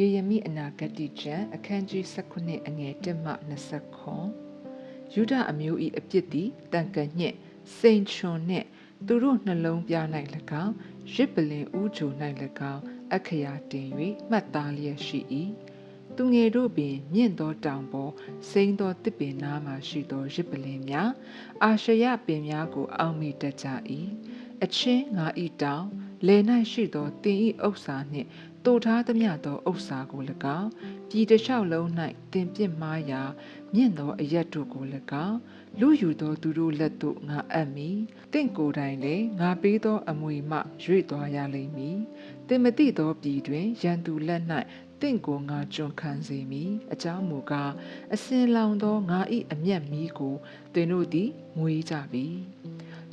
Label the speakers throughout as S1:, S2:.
S1: ယေရမိအနာဂတိကျမ်းအခန်းကြီး19အငယ်1မှ20ခွန်ယူဒအမျိုး၏အပြစ်သည်တန်ကန်ညက်စိန်ချွန်နှင့်သူတို့နှလုံးပြ၌၎င်းရစ်ပလင်ဥဂျို၌၎င်းအခရာတင်၍မှတ်သားလျက်ရှိ၏သူငယ်တို့ပင်မြင့်သောတောင်ပေါ်စိမ့်သောတစ်ပင်နားမှရှိသောရစ်ပလင်များအာရှရပင်များကို အောက်မိတတ်ကြ၏အချင်းငါဤတောင်လယ်၌ရှိသောတင်ဤဥစ္စာနှင့် တူထားသမျှသောဥစ္စာကို၎င်းပြည်တစ်လျှောက်လုံး၌တင်ပြစ်မှားရာမြင့်သောအရက်တို့ကို၎င်းလူယူသောသူတို့လက်သို့ငါအပ်မည်တင့်ကိုယ်တိုင်လည်းငါပေးသောအမွေမှရွေ့သွားရလိမ့်မည်တင်မတိသောပြည်တွင်ရန်သူလက်၌တင့်ကိုငါကျွန်ခံစေမည်အကြောင်းမူကားအစင်လောင်သောငါ၏အမျက်မီးကိုသင်တို့သည်ငွေကြပြီ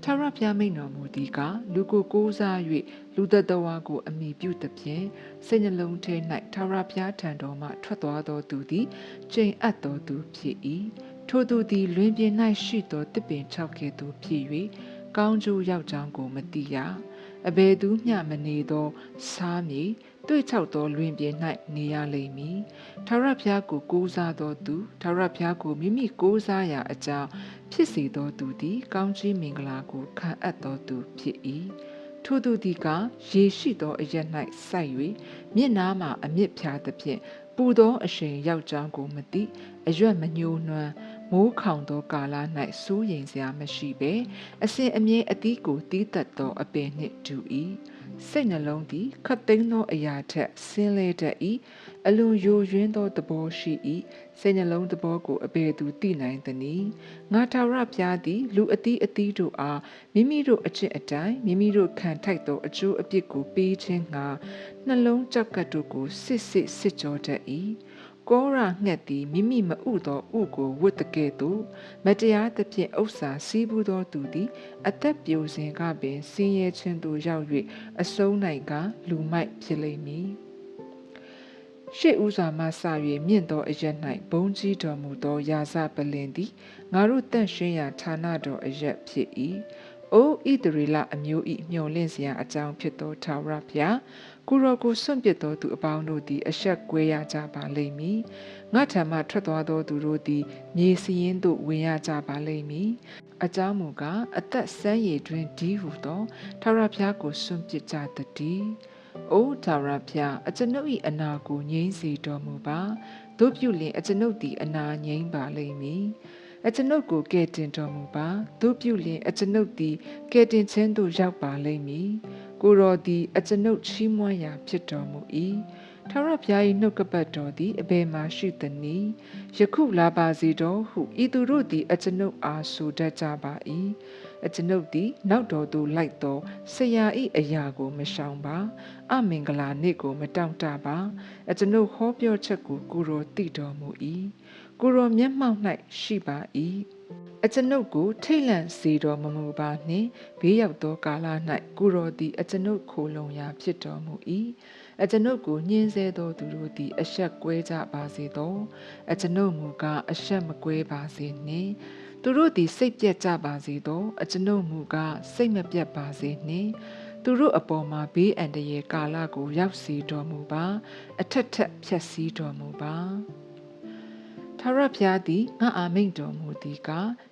S1: ထာဝရဘုရားမိန်တော်မူသည်ကလူကိုကိုးစား၍လူသက်တော်ဝါကိုအမိပြုသဖြင့်စိတ်နှလုံးထဲ၌ထာဝရဘုရားထံတော်မှထွက်သွားသောသူသည်ကျိန်အပ်သောသူဖြစ်၏ထိုသူသည်လွင်ပြင်၌ရှိသောတစ်ပင်၆ကဲ့သို့ဖြစ်၍ကောင်းကျိုးရောက်ကြောင်းကိုမသိရအဘယ်သူမျှမနေသောစားမည် တွေ့ချောက်သောလွင်ပြင်၌နေရလိမ့်မည်ထာဝရဘုရားကိုကိုးစားသောသူထာဝရဘုရားကိုမိမိကိုးစားရာအကြောင်းဖြစ်စေသောသူသည် ကောင်းချီးမင်္ဂလာကိုခံအပ်သောသူဖြစ်၏ထိုသူသည်ကရေရှိသောအရက်၌စိုက်၍မျက်နားမှအမြင့်ဖြာသဖြင့်ပူသောအရှိန်ရောက်ကြောင်းကိုမသိအရွက်မညှိုးနွမ်း မိုးခေါင်သောကာလ၌စိုးရိမ်စရာမရှိဘဲအစဉ်အမြဲအသီးကိုတီးသက်သောအပင်နှင့်တူ၏စိတ်နှလုံးသည်ခတ်သိမ်းသောအရာထက်ဆင်းလဲတတ်၏အလွန်ယိုယွင်းသောသဘောရှိ၏စိတ်နှလုံးသဘောကိုအဘယ်သူသိနိုင်သနည်းငါထာဝရဘုရားသည် လူအသီးအသီးတို့အားမိမိတို့အချစ်အတိုင်းမိမိတို့ခံထိုက်သောအကျိုးအပြစ်ကိုပေးခြင်းငှာနှလုံးကြောက်ကပ်တို့ကိုစစ်စစ်စစ်ကြောတတ်၏ ကောရာငှက်သည်မိမိမဥသောဥကိုဝတ်တကဲ့သို့မတရားသဖြင့်ဥစ္စာစီးပူးသောသူသည် အသက်ပြိုစဉ်ကပင်ဆင်းရဲခြင်းသို့ရောက်၍အဆုံး၌ကလူမိုက်ဖြစ်လိမ့်မည်ရှေ့ဥစွာမှစ၍မြင့်သောအရက်၌ဘုံကြီးတော်မူသောယာစပလင်သည်ငါတို့တန့်ရှင်းရာဌာနတော်အရက်ဖြစ်၏။ အိုဣတရီလအမျိုး၏မျော်လင့်စရာအကြောင်းဖြစ်သောထာဝရဘုရားကိုရောကိုစွန့်ပစ်သောသူအပေါင်းတို့သည်အဆက်ကွဲရကြပါလိမ့်မည်ငါထံမှထွက်သွားသောသူတို့သည်မြေစည်းရင်သို့ဝင်ရကြပါလိမ့်မည်အကြောင်းမူကားအသက်ဆန်းရည်တွင်ဒီဟုသောထာဝရဘုရားကိုစွန့်ပစ်ကြတည်းအိုထာဝရဘုရားအကျွန်ုပ်၏အနာကိုငြိမ်းစေတော်မူပါတို့ပြုလင်အကျွန်ုပ်သည်အနာငြိမ်းပါလိမ့်မည် အကျွန်ုပ်ကိုကယ်တင်တော်မူပါတို့ပြုလင် အကျွန်ုပ်သည်ကယ်တင်ခြင်းသို့ရောက်ပါလိမ့်မည်ကိုတော်သည်အကျွန်ုပ်ချီးမွမ်းရာဖြစ်တော်မူ၏ထာဝရဘုရား၏နှုတ်ကပတ်တော်သည်အဘယ်မှရှိသနည်းယခုလာပါစေတော်ဟုဤသူတို့သည်အကျွန်ုပ်အားဆိုတတ်ကြပါ၏အကျွန်ုပ်သည် နောက်တော်သို့လိုက်သောဆရာ၏အရာကိုမရှောင်ပါအမင်္ဂလာနေ့ကိုမတောင့်တပါ အကျွန်ုပ်ဟောပြောချက်ကိုကိုတော်သိတော်မူ၏ ကိုတော်မျက်မှောက်၌ရှိပါ၏အကျွန်ုပ်ကိုထိတ်လန့်စေတော်မမူပါနှင့်ဘေးရောက်သောကာလ၌ကိုတော်သည်အကျွန်ုပ်ခိုလုံရာဖြစ်တော်မူ၏အကျွန်ုပ်ကိုညှင်းဆဲသောသူတို့သည် အဆက်ကွဲကြပါစေသောအကျွန်ုပ်မူကားအဆက်မကွဲပါစေနှင့်သူတို့သည်စိတ်ပြက်ကြပါစေသောအကျွန်ုပ်မူကားစိတ်မပြတ်ပါစေနှင့်သူတို့အပေါ်မှာဘေးအန္တရာယ်ကာလကို ရောက်စေတော်မူပါ အထက်ထက်ဖြည့်ဆည်းတော်မူပါ ထာဝရဘုရားသည်ငါအာမိန်တော်မူသည်က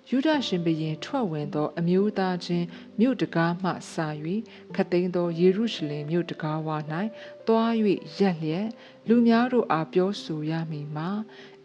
S1: ယူဒရှင်ဘရင်ထွက်ဝင်သော အမျိုးသားချင်းမြို့တကားမှစာ၍ခသိန်းသောယေရုရှလင်မြို့တကားဝ၌တွား၍ရက်လျက်လူများတို့အားပြောဆိုရမည်မှာ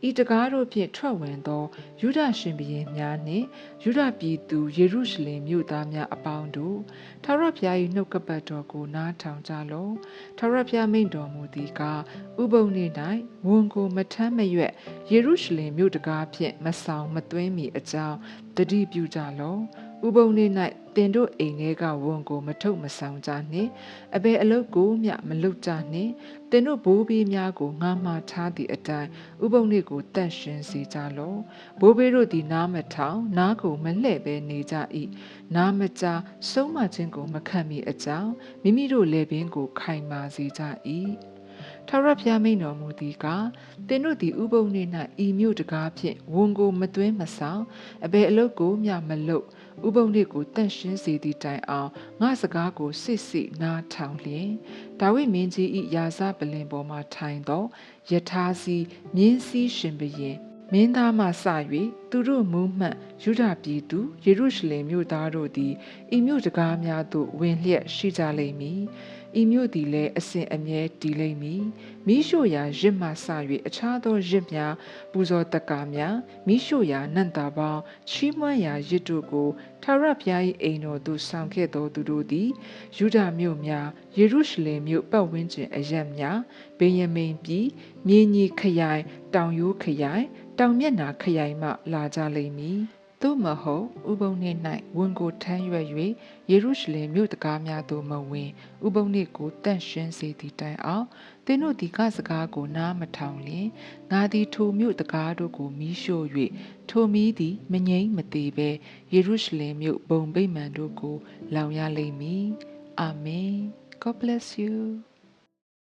S1: ဤတကားတို့ဖြင့်ထွက်ဝင်သောယူဒရှင်ဘုရင်များနှင့်ယူဒပြည်သူယေရုရှလင်မြို့သားများအပေါင်းတို့ထာဝရဘုရား၏နှုတ်ကပတ်တော်ကိုနားထောင်ကြလော့ထာဝရဘုရားမိန့်တော်မူသည်ကားဥပုံနေ့၌ဝန်ကိုမထမ်းမရွက်ယေရုရှလင်မြို့တကားဖြင့်မဆောင်မသွင်းမီအကြောင်းတတိပြုကြလော့ ဥပုံနေ့၌တင်တို့အိမ်ထဲကဝန်ကိုမထုတ်မဆောင်ကြနှင့်အဘယ်အလုပ်ကိုမျှမလုပ်ကြနှင့်တင်တို့ဘိုးဘေးများကိုငါမှထားသည့်အတိုင်းဥပုံနေ့ကိုတန့်ရှင်းစေကြလော့ဘိုးဘေးတို့သည်နားမထောင်နားကိုမလှဲ့ပဲနေကြ၏နားမကြားဆုံးမခြင်းကိုမခံမီအကြောင်းမိမိတို့လေပင်ကိုခိုင်မာစေကြ၏ထာဝရဘုရားမိန်တော်မူသည်ကသင်တို့သည်ဥပုံနေ၌ဤမြို့တကားဖြင့်ဝန်ကိုမသွင်းမဆောင်အဘယ်အလုတ်ကိုမျှမလုပ် ဥပုံနေကိုတန့်ရှင်းစေသည့်တိုင်အောင်ငါစကားကိုစစ်စစ်နားထောင်လျင်ဒါဝိမင်းကြီး၏ယာစပလင်ပေါ်မှထိုင်သောယထာစီမြင်းစည်းရှင်ဘရင်မင်းသားမှစ၍သူတို့မူးမှန်ယူဒပြည်သူယေရုရှလင်မြို့သားတို့သည်ဤမြို့တကားများသို့ဝင်လျက်ရှိကြလိမ့်မည်ဤမြို့သည်လည်းအစဉ်အမြဲတည်လိမ့်မည် မိရှို့ရာရစ်မှစ၍အခြားသောရစ်များပူဇော်တက္ကာများမိရှို့ရာနန္တာပေါင်းချီးမွမ်းရာရစ်တို့ကိုထာဝရဘုရား၏အိမ်တော်သို့ဆောင်ခဲ့သောသူတို့သည်ယူဒမြို့များယေရုရှလင်မြို့ပတ်ဝန်းကျင်အရပ်များဗေယမိန်ပြည်မြေညီခရိုင်တောင်ရိုးခရိုင်တောင်မျက်နာခရိုင်မှလာကြလိမ့်မည် သို့မဟုတ်ဥပုံနေ၌ဝန်ကိုထမ်းရွက်၍ယေရုရှလင်မြို့တကားများသို့မဝင်ဥပုံနေကိုတန့်ရှင်းစေသည့်တိုင်အောင်သင်တို့ဒီကစကားကိုနားမထောင်လျင်ငါသည်ထိုမြို့တကားတို့ကိုမီးရှို့၍ထိုမီးသည်မငိမ့်မသေးဘဲယေရုရှလင်မြို့ဘုံဗိမာန်တို့ကိုလောင်ရလိမ့်မည်အာမင် God bless you